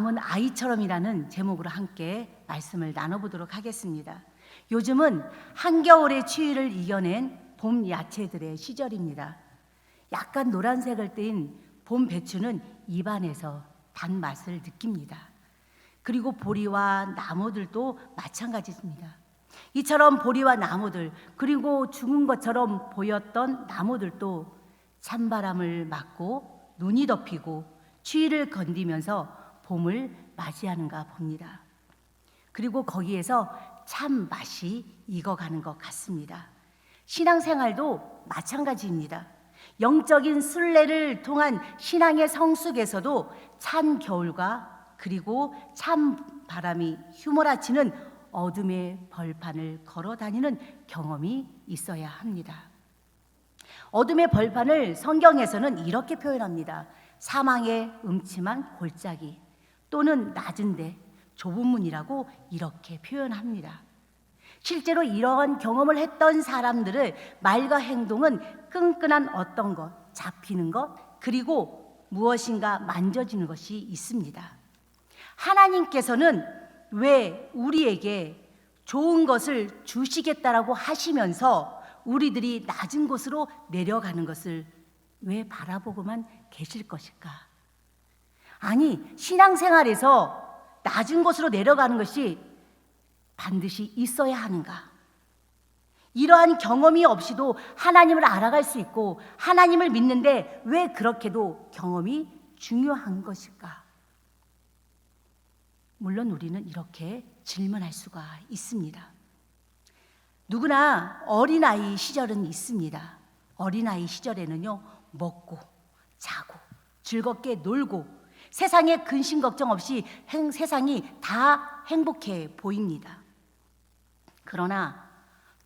마음은 아이처럼이라는 제목으로 함께 말씀을 나눠보도록 하겠습니다. 요즘은 한겨울의 추위를 이겨낸 봄 야채들의 시절입니다. 약간 노란색을 띤 봄 배추는 입안에서 단맛을 느낍니다. 그리고 보리와 나무들도 마찬가지입니다. 이처럼 보리와 나무들 그리고 죽은 것처럼 보였던 나무들도 찬바람을 맞고 눈이 덮이고 추위를 건디면서 봄을 맞이하는가 봅니다. 그리고 거기에서 참 맛이 익어가는 것 같습니다. 신앙생활도 마찬가지입니다. 영적인 순례를 통한 신앙의 성숙에서도 찬 겨울과 그리고 찬 바람이 휘몰아치는 어둠의 벌판을 걸어 다니는 경험이 있어야 합니다. 어둠의 벌판을 성경에서는 이렇게 표현합니다. 사망의 음침한 골짜기 또는 낮은데 좁은 문이라고 이렇게 표현합니다. 실제로 이러한 경험을 했던 사람들의 말과 행동은 끈끈한 어떤 것, 잡히는 것, 그리고 무엇인가 만져지는 것이 있습니다. 하나님께서는 왜 우리에게 좋은 것을 주시겠다라고 하시면서 우리들이 낮은 곳으로 내려가는 것을 왜 바라보고만 계실 것일까? 아니, 신앙생활에서 낮은 곳으로 내려가는 것이 반드시 있어야 하는가? 이러한 경험이 없이도 하나님을 알아갈 수 있고 하나님을 믿는데 왜 그렇게도 경험이 중요한 것일까? 물론 우리는 이렇게 질문할 수가 있습니다. 누구나 어린아이 시절은 있습니다. 어린아이 시절에는요, 먹고, 자고, 즐겁게 놀고, 세상에 근심 걱정 없이 행, 세상이 다 행복해 보입니다. 그러나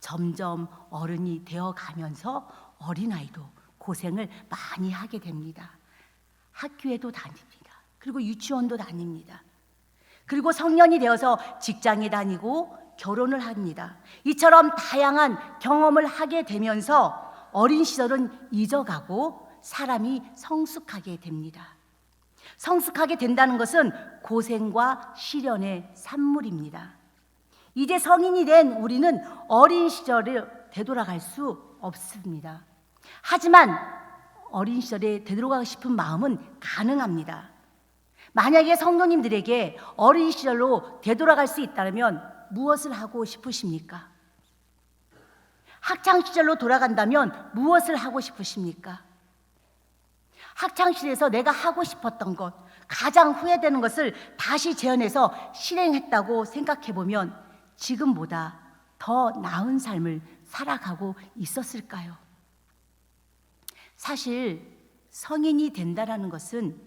점점 어른이 되어 가면서 어린아이도 고생을 많이 하게 됩니다. 학교에도 다닙니다. 그리고 유치원도 다닙니다. 그리고 성년이 되어서 직장에 다니고 결혼을 합니다. 이처럼 다양한 경험을 하게 되면서 어린 시절은 잊어가고 사람이 성숙하게 됩니다. 성숙하게 된다는 것은 고생과 시련의 산물입니다. 이제 성인이 된 우리는 어린 시절을 되돌아갈 수 없습니다. 하지만 어린 시절에 되돌아가고 싶은 마음은 가능합니다. 만약에 성도님들에게 어린 시절로 되돌아갈 수 있다면 무엇을 하고 싶으십니까? 학창 시절로 돌아간다면 무엇을 하고 싶으십니까? 학창 시절에서 내가 하고 싶었던 것, 가장 후회되는 것을 다시 재현해서 실행했다고 생각해 보면 지금보다 더 나은 삶을 살아가고 있었을까요? 사실 성인이 된다라는 것은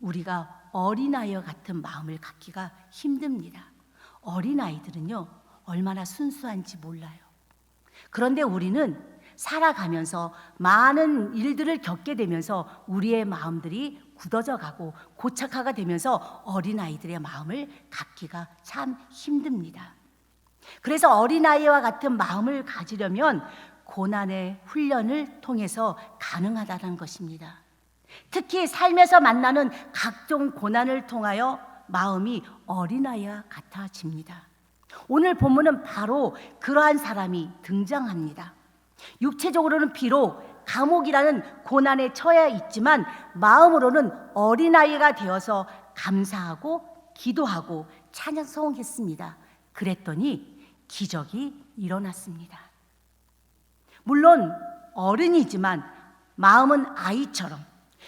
우리가 어린아이와 같은 마음을 갖기가 힘듭니다. 어린아이들은요, 얼마나 순수한지 몰라요. 그런데 우리는 살아가면서 많은 일들을 겪게 되면서 우리의 마음들이 굳어져 가고 고착화가 되면서 어린아이들의 마음을 갖기가 참 힘듭니다. 그래서 어린아이와 같은 마음을 가지려면 고난의 훈련을 통해서 가능하다는 것입니다. 특히 삶에서 만나는 각종 고난을 통하여 마음이 어린아이와 같아집니다. 오늘 본문은 바로 그러한 사람이 등장합니다. 육체적으로는 비록 감옥이라는 고난에 처해 있지만 마음으로는 어린아이가 되어서 감사하고 기도하고 찬양성했습니다. 그랬더니 기적이 일어났습니다. 물론 어른이지만 마음은 아이처럼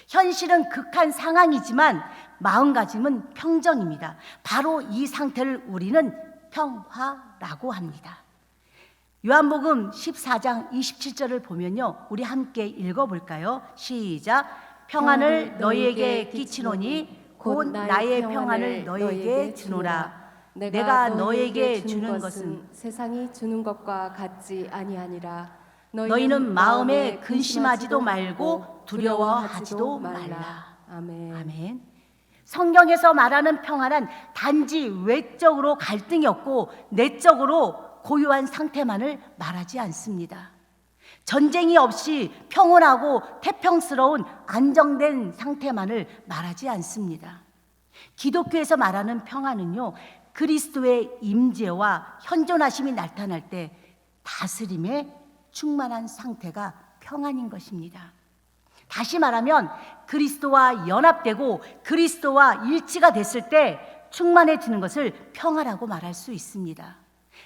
현실은 극한 상황이지만 마음가짐은 평정입니다. 바로 이 상태를 우리는 평화라고 합니다. 요한복음 14장 27절을 보면요. 우리 함께 읽어 볼까요? 시작. 평안을 너희에게 끼치노니 곧 나의 평안을 너희에게 주노라. 내가 너희에게 주는 것은 세상이 주는 것과 같지 아니하니라. 너희는 마음에 근심하지도 말고 두려워하지도 말라. 아멘. 아멘. 성경에서 말하는 평안은 단지 외적으로 갈등이 없고 내적으로 고요한 상태만을 말하지 않습니다. 전쟁이 없이 평온하고 태평스러운 안정된 상태만을 말하지 않습니다. 기독교에서 말하는 평안은요, 그리스도의 임재와 현존하심이 나타날 때 다스림에 충만한 상태가 평안인 것입니다. 다시 말하면 그리스도와 연합되고 그리스도와 일치가 됐을 때 충만해지는 것을 평화라고 말할 수 있습니다.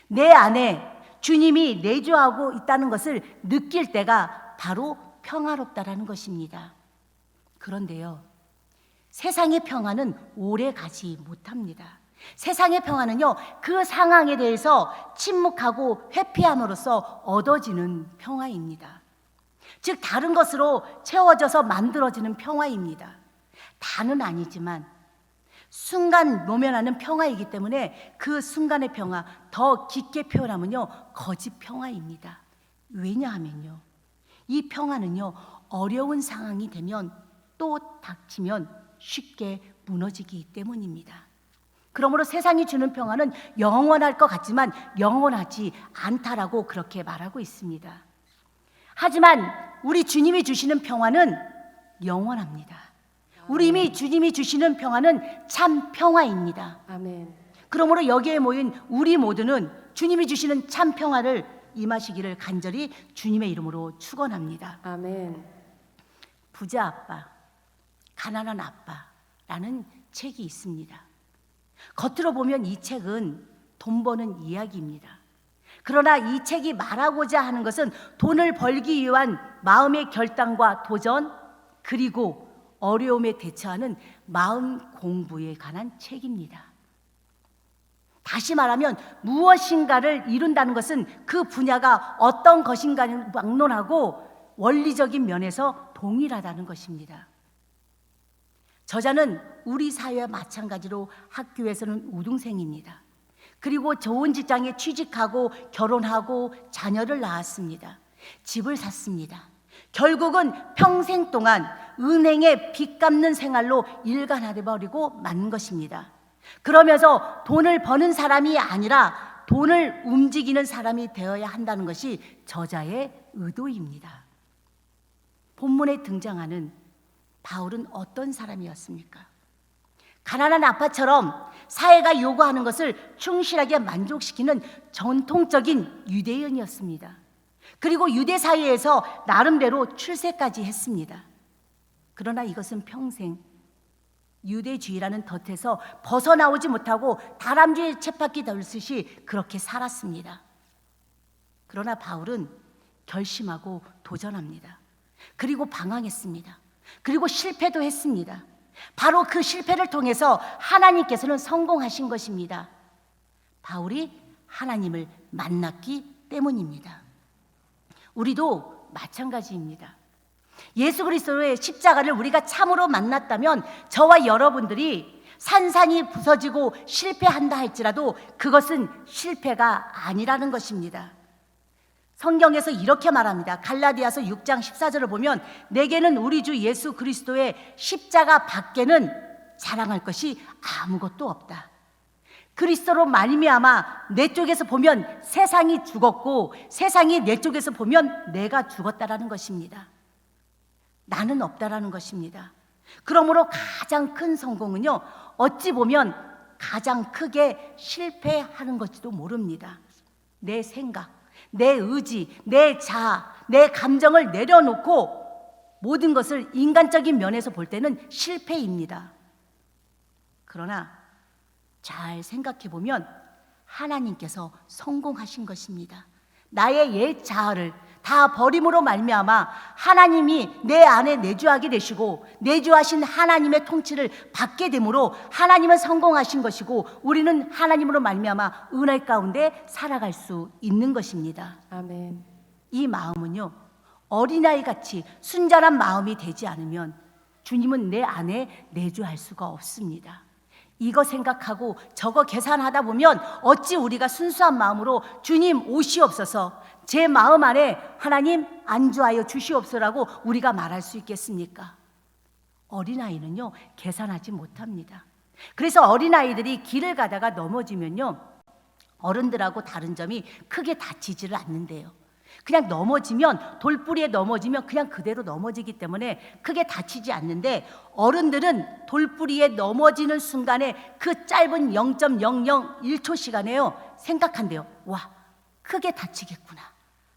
내 안에 주님이 내주하고 있다는 것을 느낄 때가 바로 평화롭다라는 것입니다. 그런데요, 세상의 평화는 오래 가지 못합니다. 세상의 평화는요, 그 상황에 대해서 침묵하고 회피함으로써 얻어지는 평화입니다. 즉, 다른 것으로 채워져서 만들어지는 평화입니다. 다는 아니지만, 순간 모면하는 평화이기 때문에 그 순간의 평화 더 깊게 표현하면요, 거짓 평화입니다. 왜냐하면요, 이 평화는요, 어려운 상황이 되면 또 닥치면 쉽게 무너지기 때문입니다. 그러므로 세상이 주는 평화는 영원할 것 같지만 영원하지 않다라고 그렇게 말하고 있습니다. 하지만 우리 주님이 주시는 평화는 영원합니다. 우리 이미 주님이 주시는 평화는 참 평화입니다. 아멘. 그러므로 여기에 모인 우리 모두는 주님이 주시는 참 평화를 임하시기를 간절히 주님의 이름으로 축원합니다. 아멘. 부자 아빠, 가난한 아빠라는 책이 있습니다. 겉으로 보면 이 책은 돈 버는 이야기입니다. 그러나 이 책이 말하고자 하는 것은 돈을 벌기 위한 마음의 결단과 도전, 그리고 어려움에 대처하는 마음 공부에 관한 책입니다. 다시 말하면 무엇인가를 이룬다는 것은 그 분야가 어떤 것인가를 막론하고 원리적인 면에서 동일하다는 것입니다. 저자는 우리 사회와 마찬가지로 학교에서는 우등생입니다. 그리고 좋은 직장에 취직하고 결혼하고 자녀를 낳았습니다. 집을 샀습니다. 결국은 평생 동안 은행에 빚 갚는 생활로 일관하게 버리고 만 것입니다. 그러면서 돈을 버는 사람이 아니라 돈을 움직이는 사람이 되어야 한다는 것이 저자의 의도입니다. 본문에 등장하는 바울은 어떤 사람이었습니까? 가난한 아빠처럼 사회가 요구하는 것을 충실하게 만족시키는 전통적인 유대인이었습니다. 그리고 유대 사회에서 나름대로 출세까지 했습니다. 그러나 이것은 평생 유대주의라는 덫에서 벗어나오지 못하고 다람쥐 쳇바퀴 돌듯이 그렇게 살았습니다. 그러나 바울은 결심하고 도전합니다. 그리고 방황했습니다. 그리고 실패도 했습니다. 바로 그 실패를 통해서 하나님께서는 성공하신 것입니다. 바울이 하나님을 만났기 때문입니다. 우리도 마찬가지입니다. 예수 그리스도의 십자가를 우리가 참으로 만났다면 저와 여러분들이 산산이 부서지고 실패한다 할지라도 그것은 실패가 아니라는 것입니다. 성경에서 이렇게 말합니다. 갈라디아서 6장 14절을 보면 내게는 우리 주 예수 그리스도의 십자가 밖에는 자랑할 것이 아무것도 없다. 그리스도로 말미암아 내 쪽에서 보면 세상이 죽었고 세상이 내 쪽에서 보면 내가 죽었다라는 것입니다. 나는 없다라는 것입니다. 그러므로 가장 큰 성공은요. 어찌 보면 가장 크게 실패하는 것지도 모릅니다. 내 생각, 내 의지, 내 자아, 내 감정을 내려놓고 모든 것을 인간적인 면에서 볼 때는 실패입니다. 그러나 잘 생각해 보면 하나님께서 성공하신 것입니다. 나의 옛 자아를 다 버림으로 말미암아 하나님이 내 안에 내주하게 되시고 내주하신 하나님의 통치를 받게 되므로 하나님은 성공하신 것이고 우리는 하나님으로 말미암아 은혜 가운데 살아갈 수 있는 것입니다. 아멘. 이 마음은요 어린아이 같이 순전한 마음이 되지 않으면 주님은 내 안에 내주할 수가 없습니다. 이거 생각하고 저거 계산하다 보면 어찌 우리가 순수한 마음으로 주님 오시옵소서 제 마음 안에 하나님 안주하여 주시옵소라고 우리가 말할 수 있겠습니까? 어린아이는요 계산하지 못합니다. 그래서 어린아이들이 길을 가다가 넘어지면요 어른들하고 다른 점이 크게 다치지를 않는데요. 그냥 넘어지면 돌뿌리에 넘어지면 그냥 그대로 넘어지기 때문에 크게 다치지 않는데 어른들은 돌뿌리에 넘어지는 순간에 그 짧은 0.001초 시간에요 생각한대요. 와 크게 다치겠구나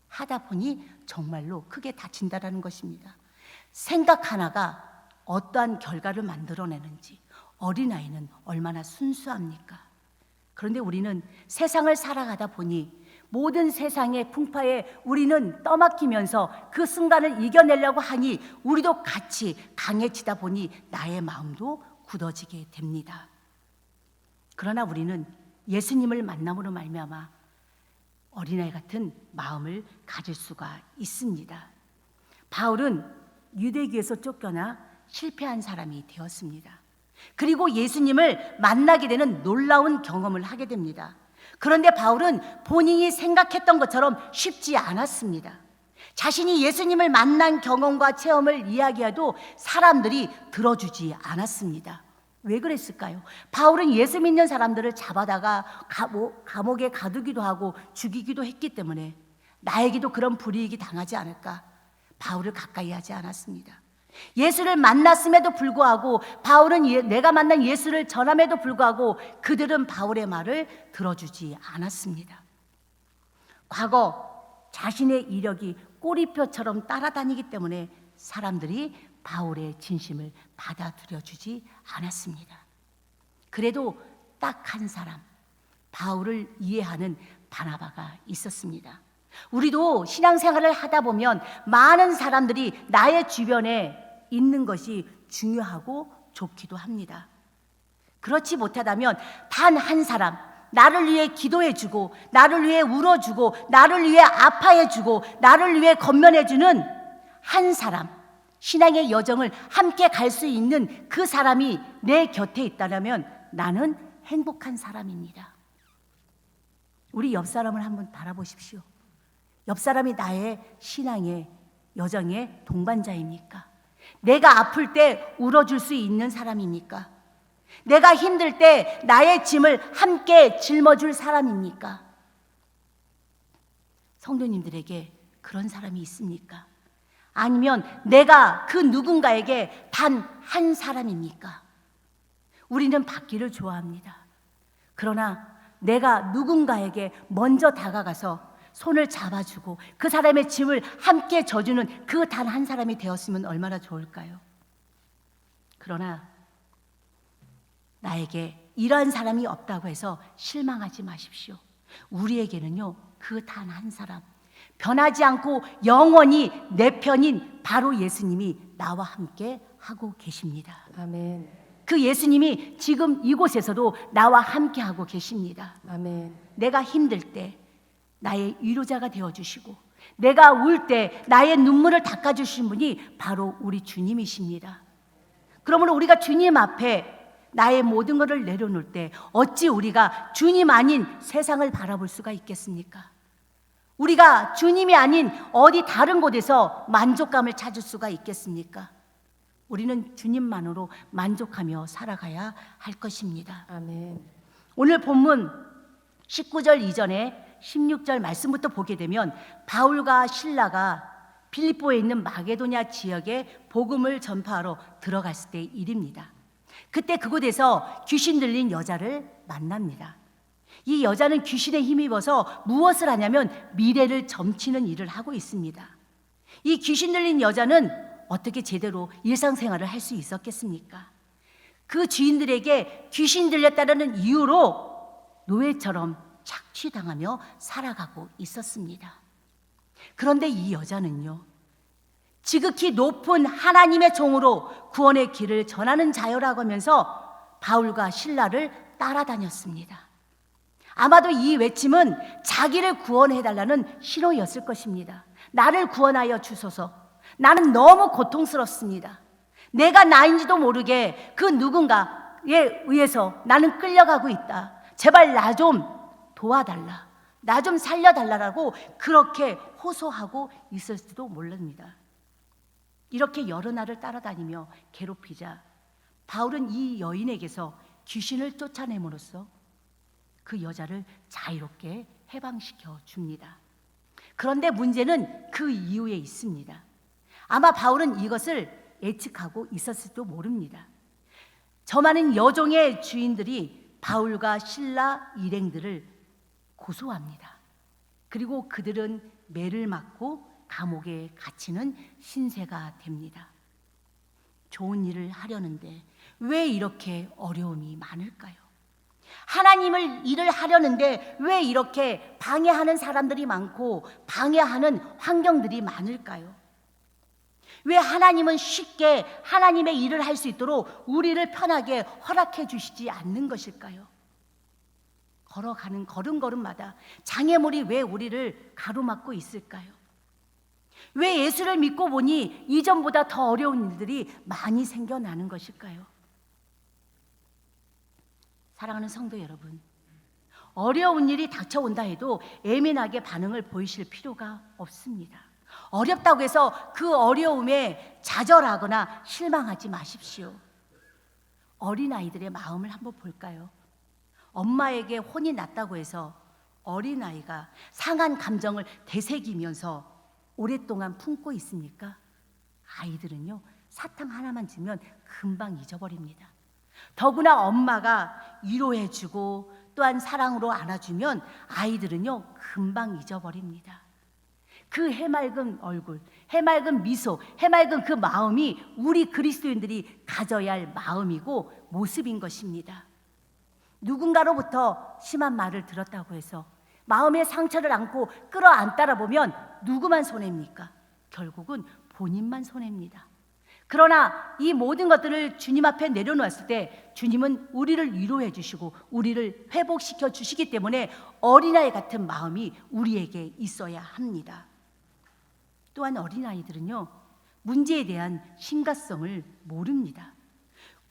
하다 보니 정말로 크게 다친다라는 것입니다. 생각 하나가 어떠한 결과를 만들어내는지 어린아이는 얼마나 순수합니까? 그런데 우리는 세상을 살아가다 보니 모든 세상의 풍파에 우리는 떠맡기면서 그 순간을 이겨내려고 하니 우리도 같이 강해지다 보니 나의 마음도 굳어지게 됩니다. 그러나 우리는 예수님을 만남으로 말미암아 어린아이 같은 마음을 가질 수가 있습니다. 바울은 유대교에서 쫓겨나 실패한 사람이 되었습니다. 그리고 예수님을 만나게 되는 놀라운 경험을 하게 됩니다. 그런데 바울은 본인이 생각했던 것처럼 쉽지 않았습니다. 자신이 예수님을 만난 경험과 체험을 이야기해도 사람들이 들어주지 않았습니다. 왜 그랬을까요? 바울은 예수 믿는 사람들을 잡아다가 감옥, 감옥에 가두기도 하고 죽이기도 했기 때문에 나에게도 그런 불이익이 당하지 않을까? 바울을 가까이 하지 않았습니다. 예수를 만났음에도 불구하고 바울은 예- 내가 만난 예수를 전함에도 불구하고 그들은 바울의 말을 들어주지 않았습니다. 과거 자신의 이력이 꼬리표처럼 따라다니기 때문에 사람들이 바울의 진심을 받아들여 주지 않았습니다. 그래도 딱 한 사람, 바울을 이해하는 바나바가 있었습니다. 우리도 신앙생활을 하다 보면 많은 사람들이 나의 주변에 있는 것이 중요하고 좋기도 합니다. 그렇지 못하다면 단 한 사람, 나를 위해 기도해주고, 나를 위해 울어주고, 나를 위해 아파해주고, 나를 위해 건면해주는 한 사람, 신앙의 여정을 함께 갈 수 있는 그 사람이 내 곁에 있다면 나는 행복한 사람입니다. 우리 옆 사람을 한번 바라보십시오. 옆 사람이 나의 신앙의 여정의 동반자입니까? 내가 아플 때 울어줄 수 있는 사람입니까? 내가 힘들 때 나의 짐을 함께 짊어줄 사람입니까? 성도님들에게 그런 사람이 있습니까? 아니면 내가 그 누군가에게 단 한 사람입니까? 우리는 받기를 좋아합니다. 그러나 내가 누군가에게 먼저 다가가서 손을 잡아주고 그 사람의 짐을 함께 져주는 그 단 한 사람이 되었으면 얼마나 좋을까요? 그러나 나에게 이러한 사람이 없다고 해서 실망하지 마십시오. 우리에게는요, 그 단 한 사람, 변하지 않고 영원히 내 편인 바로 예수님이 나와 함께 하고 계십니다. 아멘. 그 예수님이 지금 이곳에서도 나와 함께 하고 계십니다. 아멘. 내가 힘들 때 나의 위로자가 되어 주시고 내가 울 때 나의 눈물을 닦아 주신 분이 바로 우리 주님이십니다. 그러므로 우리가 주님 앞에 나의 모든 것을 내려놓을 때 어찌 우리가 주님 아닌 세상을 바라볼 수가 있겠습니까? 우리가 주님이 아닌 어디 다른 곳에서 만족감을 찾을 수가 있겠습니까? 우리는 주님만으로 만족하며 살아가야 할 것입니다. 아멘. 오늘 본문 19절 이전에 16절 말씀부터 보게 되면 바울과 신라가 필리포에 있는 마게도냐 지역에 복음을 전파하러 들어갔을 때의 일입니다. 그때 그곳에서 귀신 들린 여자를 만납니다. 이 여자는 귀신에 힘입어서 무엇을 하냐면 미래를 점치는 일을 하고 있습니다. 이 귀신 들린 여자는 어떻게 제대로 일상생활을 할 수 있었겠습니까? 그 주인들에게 귀신 들렸다는 이유로 노예처럼 착취당하며 살아가고 있었습니다. 그런데 이 여자는요, 지극히 높은 하나님의 종으로 구원의 길을 전하는 자여라고 하면서 바울과 신라를 따라다녔습니다. 아마도 이 외침은 자기를 구원해달라는 신호였을 것입니다. 나를 구원하여 주소서. 나는 너무 고통스럽습니다. 내가 나인지도 모르게 그 누군가에 의해서 나는 끌려가고 있다. 제발 나 좀 도와달라. 나 좀 살려달라라고 그렇게 호소하고 있을지도 모릅니다. 이렇게 여러 날을 따라다니며 괴롭히자 바울은 이 여인에게서 귀신을 쫓아냄으로써 그 여자를 자유롭게 해방시켜 줍니다. 그런데 문제는 그 이후에 있습니다. 아마 바울은 이것을 예측하고 있었을지도 모릅니다. 저 많은 여종의 주인들이 바울과 신라 일행들을 고소합니다. 그리고 그들은 매를 맞고 감옥에 갇히는 신세가 됩니다. 좋은 일을 하려는데 왜 이렇게 어려움이 많을까요? 하나님을 일을 하려는데 왜 이렇게 방해하는 사람들이 많고 방해하는 환경들이 많을까요? 왜 하나님은 쉽게 하나님의 일을 할 수 있도록 우리를 편하게 허락해 주시지 않는 것일까요? 걸어가는 걸음걸음마다 장애물이 왜 우리를 가로막고 있을까요? 왜 예수를 믿고 보니 이전보다 더 어려운 일들이 많이 생겨나는 것일까요? 사랑하는 성도 여러분, 어려운 일이 닥쳐온다 해도 예민하게 반응을 보이실 필요가 없습니다. 어렵다고 해서 그 어려움에 좌절하거나 실망하지 마십시오. 어린아이들의 마음을 한번 볼까요? 엄마에게 혼이 났다고 해서 어린아이가 상한 감정을 되새기면서 오랫동안 품고 있습니까? 아이들은요, 사탕 하나만 주면 금방 잊어버립니다. 더구나 엄마가 위로해주고 또한 사랑으로 안아주면 아이들은요, 금방 잊어버립니다. 그 해맑은 얼굴, 해맑은 미소, 해맑은 그 마음이 우리 그리스도인들이 가져야 할 마음이고 모습인 것입니다. 누군가로부터 심한 말을 들었다고 해서 마음의 상처를 안고 끌어안따라 보면 누구만 손해입니까? 결국은 본인만 손해입니다. 그러나 이 모든 것들을 주님 앞에 내려놓았을 때 주님은 우리를 위로해 주시고 우리를 회복시켜 주시기 때문에 어린아이 같은 마음이 우리에게 있어야 합니다. 또한 어린아이들은요, 문제에 대한 심각성을 모릅니다.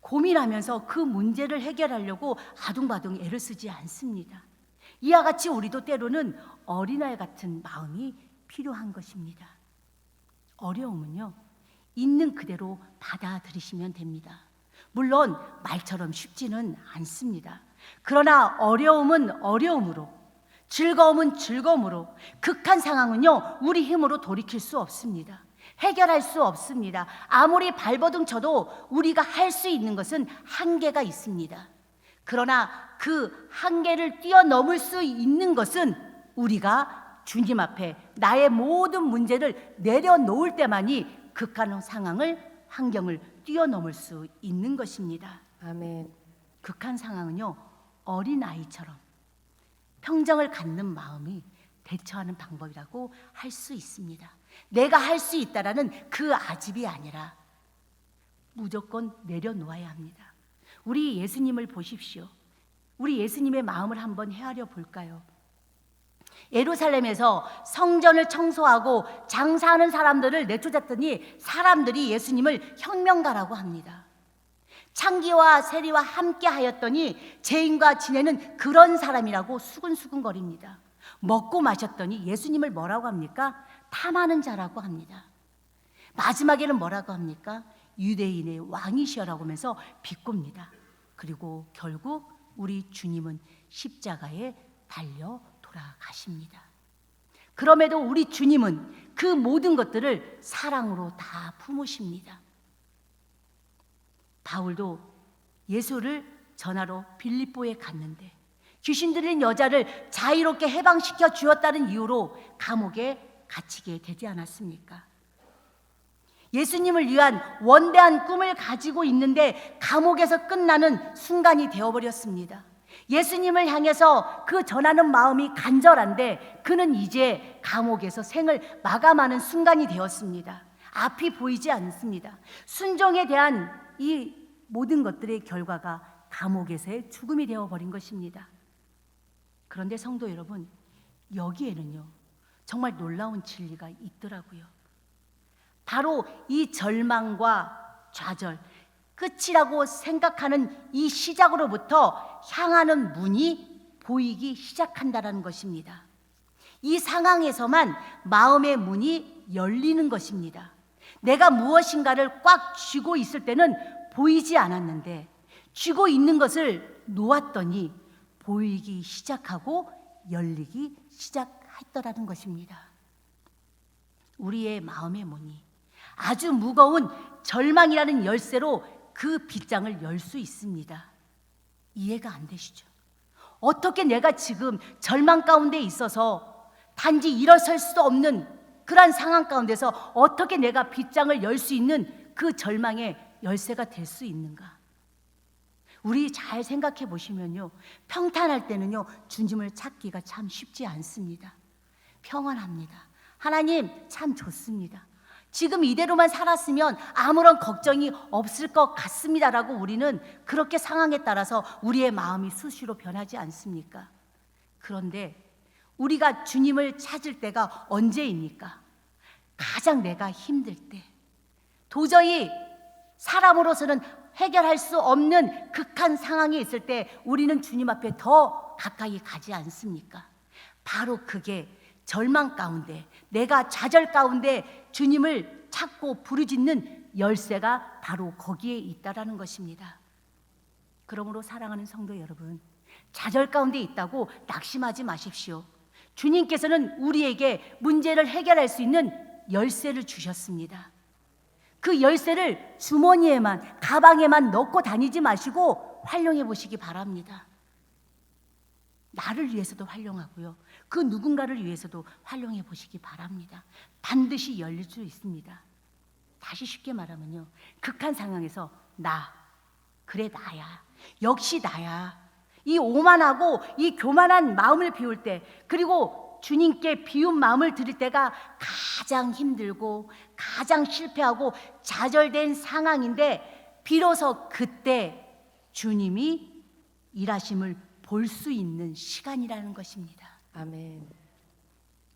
고민하면서 그 문제를 해결하려고 아둥바둥 애를 쓰지 않습니다. 이와 같이 우리도 때로는 어린아이 같은 마음이 필요한 것입니다. 어려움은요, 있는 그대로 받아들이시면 됩니다. 물론 말처럼 쉽지는 않습니다. 그러나 어려움은 어려움으로, 즐거움은 즐거움으로, 극한 상황은요, 우리 힘으로 돌이킬 수 없습니다. 해결할 수 없습니다. 아무리 발버둥 쳐도 우리가 할 수 있는 것은 한계가 있습니다. 그러나 그 한계를 뛰어넘을 수 있는 것은 우리가 주님 앞에 나의 모든 문제를 내려놓을 때만이 극한 상황을 환경을 뛰어넘을 수 있는 것입니다. 아멘. 극한 상황은요 어린 아이처럼 평정을 갖는 마음이 대처하는 방법이라고 할 수 있습니다. 내가 할 수 있다라는 그 아집이 아니라 무조건 내려놓아야 합니다. 우리 예수님을 보십시오. 우리 예수님의 마음을 한번 헤아려 볼까요? 예루살렘에서 성전을 청소하고 장사하는 사람들을 내쫓았더니 사람들이 예수님을 혁명가라고 합니다. 창기와 세리와 함께 하였더니 죄인과 지내는 그런 사람이라고 수근수근거립니다. 먹고 마셨더니 예수님을 뭐라고 합니까? 탐하는 자라고 합니다. 마지막에는 뭐라고 합니까? 유대인의 왕이시여라고 하면서 비꼽니다. 그리고 결국 우리 주님은 십자가에 달려 돌아가십니다. 그럼에도 우리 주님은 그 모든 것들을 사랑으로 다 품으십니다. 바울도 예수를 전하러 빌립보에 갔는데 귀신 들린 여자를 자유롭게 해방시켜 주었다는 이유로 감옥에 갇히게 되지 않았습니까? 예수님을 위한 원대한 꿈을 가지고 있는데 감옥에서 끝나는 순간이 되어버렸습니다. 예수님을 향해서 그 전하는 마음이 간절한데 그는 이제 감옥에서 생을 마감하는 순간이 되었습니다. 앞이 보이지 않습니다. 순종에 대한 이 모든 것들의 결과가 감옥에서의 죽음이 되어버린 것입니다. 그런데 성도 여러분, 여기에는요, 정말 놀라운 진리가 있더라고요. 바로 이 절망과 좌절, 끝이라고 생각하는 이 시작으로부터 향하는 문이 보이기 시작한다라는 것입니다. 이 상황에서만 마음의 문이 열리는 것입니다. 내가 무엇인가를 꽉 쥐고 있을 때는 보이지 않았는데 쥐고 있는 것을 놓았더니 보이기 시작하고 열리기 시작 했더라는 것입니다. 우리의 마음의 문이 아주 무거운 절망이라는 열쇠로 그 빗장을 열 수 있습니다. 이해가 안 되시죠? 어떻게 내가 지금 절망 가운데 있어서 단지 일어설 수 없는 그러한 상황 가운데서 어떻게 내가 빗장을 열 수 있는 그 절망의 열쇠가 될 수 있는가? 우리 잘 생각해 보시면요. 평탄할 때는요. 주님을 찾기가 참 쉽지 않습니다. 평안합니다. 하나님 참 좋습니다. 지금 이대로만 살았으면 아무런 걱정이 없을 것 같습니다라고 우리는 그렇게 상황에 따라서 우리의 마음이 수시로 변하지 않습니까? 그런데 우리가 주님을 찾을 때가 언제입니까? 가장 내가 힘들 때. 도저히 사람으로서는 해결할 수 없는 극한 상황에 있을 때 우리는 주님 앞에 더 가까이 가지 않습니까? 바로 그게 절망 가운데 내가 좌절 가운데 주님을 찾고 부르짖는 열쇠가 바로 거기에 있다라는 것입니다. 그러므로 사랑하는 성도 여러분, 좌절 가운데 있다고 낙심하지 마십시오. 주님께서는 우리에게 문제를 해결할 수 있는 열쇠를 주셨습니다. 그 열쇠를 주머니에만, 가방에만 넣고 다니지 마시고 활용해 보시기 바랍니다. 나를 위해서도 활용하고요. 그 누군가를 위해서도 활용해 보시기 바랍니다. 반드시 열릴 수 있습니다. 다시 쉽게 말하면요. 극한 상황에서 나, 그래 나야. 역시 나야. 이 오만하고 이 교만한 마음을 비울 때 그리고 주님께 비운 마음을 드릴 때가 가장 힘들고 가장 실패하고 좌절된 상황인데 비로소 그때 주님이 일하심을 볼 수 있는 시간이라는 것입니다. 아멘.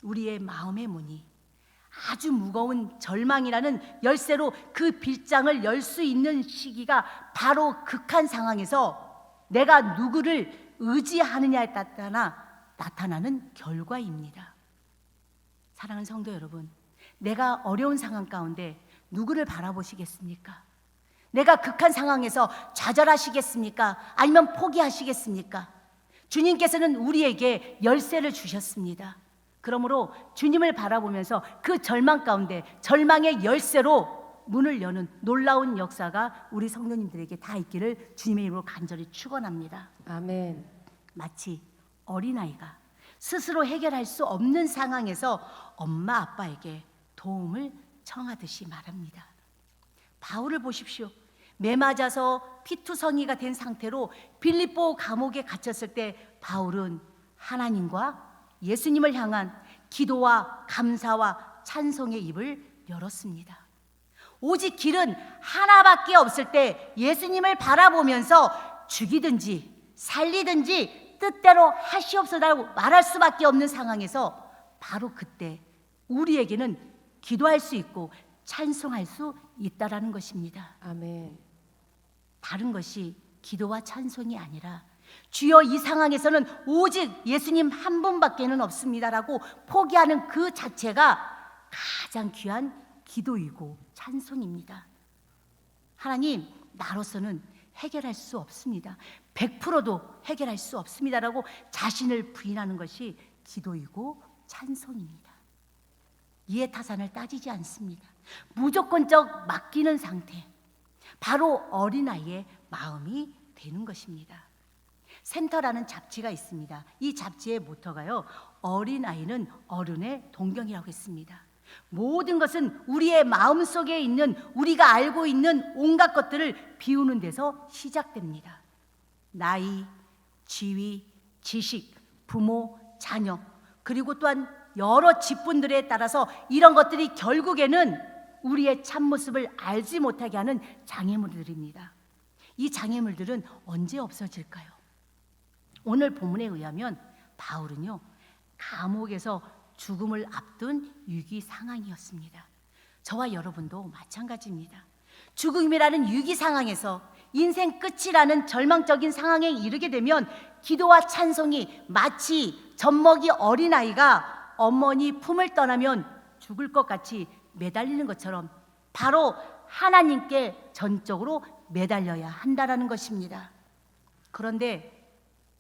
우리의 마음의 문이 아주 무거운 절망이라는 열쇠로 그 빌장을 열 수 있는 시기가 바로 극한 상황에서 내가 누구를 의지하느냐에 따라 나타나는 결과입니다. 사랑하는 성도 여러분, 내가 어려운 상황 가운데 누구를 바라보시겠습니까? 내가 극한 상황에서 좌절하시겠습니까? 아니면 포기하시겠습니까? 주님께서는 우리에게 열쇠를 주셨습니다. 그러므로 주님을 바라보면서 그 절망 가운데 절망의 열쇠로 문을 여는 놀라운 역사가 우리 성도님들에게 다 있기를 주님의 이름으로 간절히 축원합니다. 아멘. 마치 어린아이가 스스로 해결할 수 없는 상황에서 엄마 아빠에게 도움을 청하듯이 말합니다. 바울을 보십시오. 매 맞아서 피투성이가 된 상태로 빌립보 감옥에 갇혔을 때 바울은 하나님과 예수님을 향한 기도와 감사와 찬송의 입을 열었습니다. 오직 길은 하나밖에 없을 때 예수님을 바라보면서 죽이든지 살리든지 뜻대로 하시옵소서라고 말할 수밖에 없는 상황에서 바로 그때 우리에게는 기도할 수 있고 찬송할 수 있다라는 것입니다. 아멘. 다른 것이 기도와 찬송이 아니라 주여 이 상황에서는 오직 예수님 한 분밖에는 없습니다라고 포기하는 그 자체가 가장 귀한 기도이고 찬송입니다. 하나님, 나로서는 해결할 수 없습니다. 100%도 해결할 수 없습니다라고 자신을 부인하는 것이 기도이고 찬송입니다. 이해 타산을 따지지 않습니다. 무조건적 맡기는 상태. 바로 어린아이의 마음이 되는 것입니다. 센터라는 잡지가 있습니다. 이 잡지의 모토가요. 어린아이는 어른의 동경이라고 했습니다. 모든 것은 우리의 마음 속에 있는 우리가 알고 있는 온갖 것들을 비우는 데서 시작됩니다. 나이, 지위, 지식, 부모, 자녀, 그리고 또한 여러 직분들에 따라서 이런 것들이 결국에는 우리의 참모습을 알지 못하게 하는 장애물들입니다. 이 장애물들은 언제 없어질까요? 오늘 본문에 의하면 바울은요, 감옥에서 죽음을 앞둔 위기 상황이었습니다. 저와 여러분도 마찬가지입니다. 죽음이라는 위기 상황에서 인생 끝이라는 절망적인 상황에 이르게 되면 기도와 찬송이 마치 젖먹이 어린아이가 어머니 품을 떠나면 죽을 것 같이 매달리는 것처럼 바로 하나님께 전적으로 매달려야 한다라는 것입니다. 그런데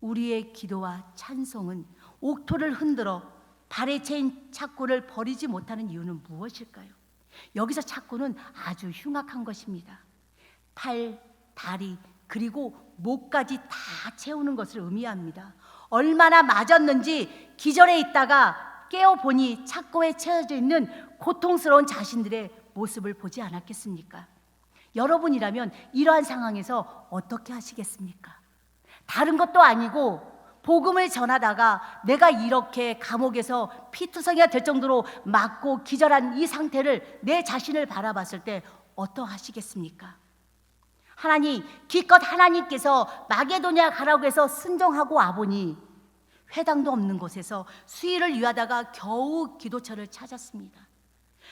우리의 기도와 찬송은 옥토를 흔들어 발에 채인 착고를 버리지 못하는 이유는 무엇일까요? 여기서 착고는 아주 흉악한 것입니다. 팔, 다리, 그리고 목까지 다 채우는 것을 의미합니다. 얼마나 맞았는지 기절해 있다가 깨어 보니 착고에 채워져 있는 고통스러운 자신들의 모습을 보지 않았겠습니까? 여러분이라면 이러한 상황에서 어떻게 하시겠습니까? 다른 것도 아니고 복음을 전하다가 내가 이렇게 감옥에서 피투성이가 될 정도로 맞고 기절한 이 상태를 내 자신을 바라봤을 때 어떠하시겠습니까? 하나님 기껏 하나님께서 마게도냐 가라고 해서 순종하고 와보니 회당도 없는 곳에서 수위를 위하다가 겨우 기도처를 찾았습니다.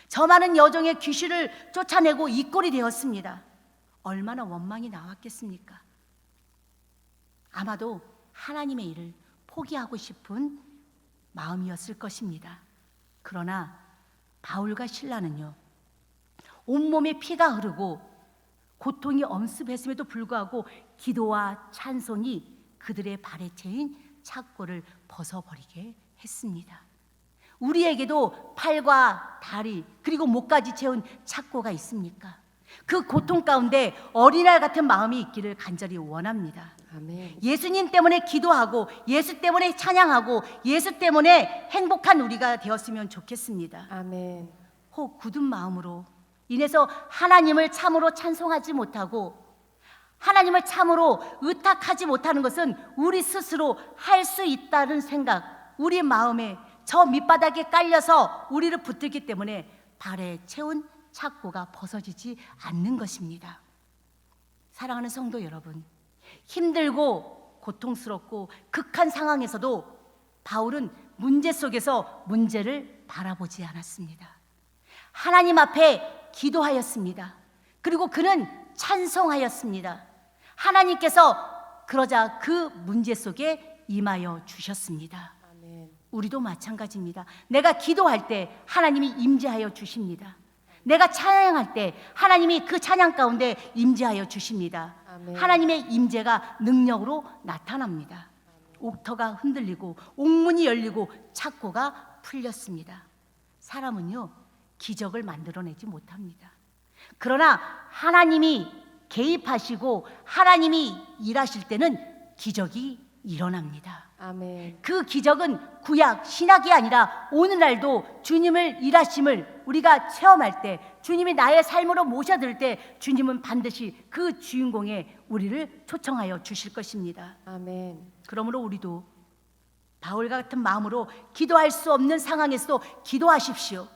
저 많은 여정의 귀신을 쫓아내고 이 꼴이 되었습니다. 얼마나 원망이 나왔겠습니까? 아마도 하나님의 일을 포기하고 싶은 마음이었을 것입니다. 그러나 바울과 신라는요, 온몸에 피가 흐르고 고통이 엄습했음에도 불구하고 기도와 찬송이 그들의 발에 채인 착고를 벗어버리게 했습니다. 우리에게도 팔과 다리 그리고 목까지 채운 착고가 있습니까? 그 고통 가운데 어린아이 같은 마음이 있기를 간절히 원합니다. 아멘. 예수님 때문에 기도하고 예수 때문에 찬양하고 예수 때문에 행복한 우리가 되었으면 좋겠습니다. 아멘. 혹 굳은 마음으로 인해서 하나님을 참으로 찬송하지 못하고 하나님을 참으로 의탁하지 못하는 것은 우리 스스로 할 수 있다는 생각, 우리 마음에 저 밑바닥에 깔려서 우리를 붙들기 때문에 발에 채운 착고가 벗어지지 않는 것입니다. 사랑하는 성도 여러분, 힘들고 고통스럽고 극한 상황에서도 바울은 문제 속에서 문제를 바라보지 않았습니다. 하나님 앞에 기도하였습니다. 그리고 그는 찬송하였습니다. 하나님께서 그러자 그 문제 속에 임하여 주셨습니다. 아멘. 우리도 마찬가지입니다. 내가 기도할 때 하나님이 임재하여 주십니다. 내가 찬양할 때 하나님이 그 찬양 가운데 임재하여 주십니다. 아멘. 하나님의 임재가 능력으로 나타납니다. 옥터가 흔들리고 옥문이 열리고 착고가 풀렸습니다. 사람은요 기적을 만들어내지 못합니다. 그러나 하나님이 개입하시고 하나님이 일하실 때는 기적이 일어납니다. 아멘. 그 기적은 구약 신학이 아니라 오늘날도 주님을 일하심을 우리가 체험할 때 주님이 나의 삶으로 모셔들 때 주님은 반드시 그 주인공에 우리를 초청하여 주실 것입니다. 아멘. 그러므로 우리도 바울과 같은 마음으로 기도할 수 없는 상황에서도 기도하십시오.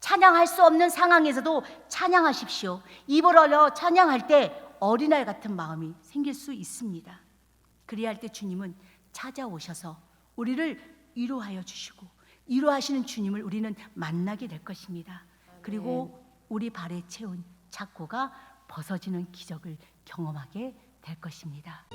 찬양할 수 없는 상황에서도 찬양하십시오. 입을 열어 찬양할 때 어린아이 같은 마음이 생길 수 있습니다. 그리할 때 주님은 찾아오셔서 우리를 위로하여 주시고 위로하시는 주님을 우리는 만나게 될 것입니다. 그리고 우리 발에 채운 착고가 벗어지는 기적을 경험하게 될 것입니다.